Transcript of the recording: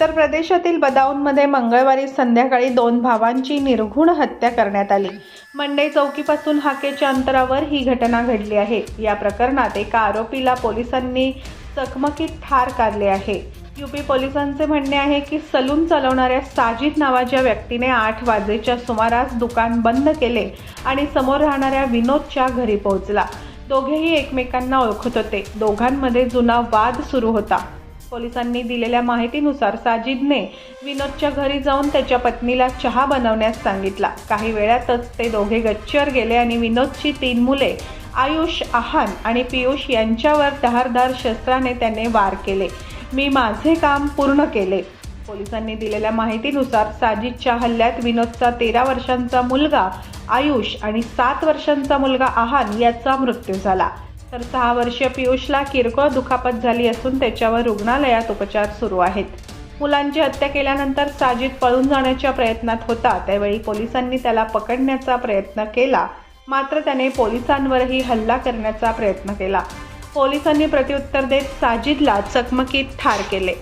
उत्तर प्रदेशातील बदाऊनमध्ये मंगळवारी संध्याकाळी दोन भावांची निर्घुण हत्या करण्यात आली. मंडई चौकीपासून हाकेच्या अंतरावर ही घटना घडली आहे. या प्रकरणात एका आरोपीला पोलिसांनी चकमकीत ठार काढले आहे. यूपी पोलिसांचे म्हणणे आहे की सलून चालवणाऱ्या साजिद नावाच्या व्यक्तीने आठ वाजेच्या सुमारास दुकान बंद केले आणि समोर राहणाऱ्या विनोदच्या घरी पोहोचला. दोघेही एकमेकांना ओळखत होते. दोघांमध्ये जुना वाद सुरू होता. पोलिसांनी दिलेल्या माहितीनुसार साजिदने विनोदच्या घरी जाऊन त्याच्या पत्नीला चहा बनवण्यास सांगितला. काही वेळातच ते दोघे गच्चीवर गेले आणि विनोदची तीन मुले आयुष आहान आणि पियुष यांच्यावर धारदार शस्त्राने त्याने वार केले. मी माझे काम पूर्ण केले. पोलिसांनी दिलेल्या माहितीनुसार साजिदच्या हल्ल्यात विनोदचा तेरा वर्षांचा मुलगा आयुष आणि सात वर्षांचा मुलगा आहान याचा मृत्यू झाला. तर सहा वर्षीय पियुषला किरकोळ दुखापत झाली असून त्याच्यावर रुग्णालयात उपचार सुरू आहेत. मुलांची हत्या केल्यानंतर साजिद पळून जाण्याच्या प्रयत्नात होता. त्यावेळी पोलिसांनी त्याला पकडण्याचा प्रयत्न केला. मात्र त्याने पोलिसांवरही हल्ला करण्याचा प्रयत्न केला. पोलिसांनी प्रत्युत्तर देत साजिदला चकमकीत ठार केले.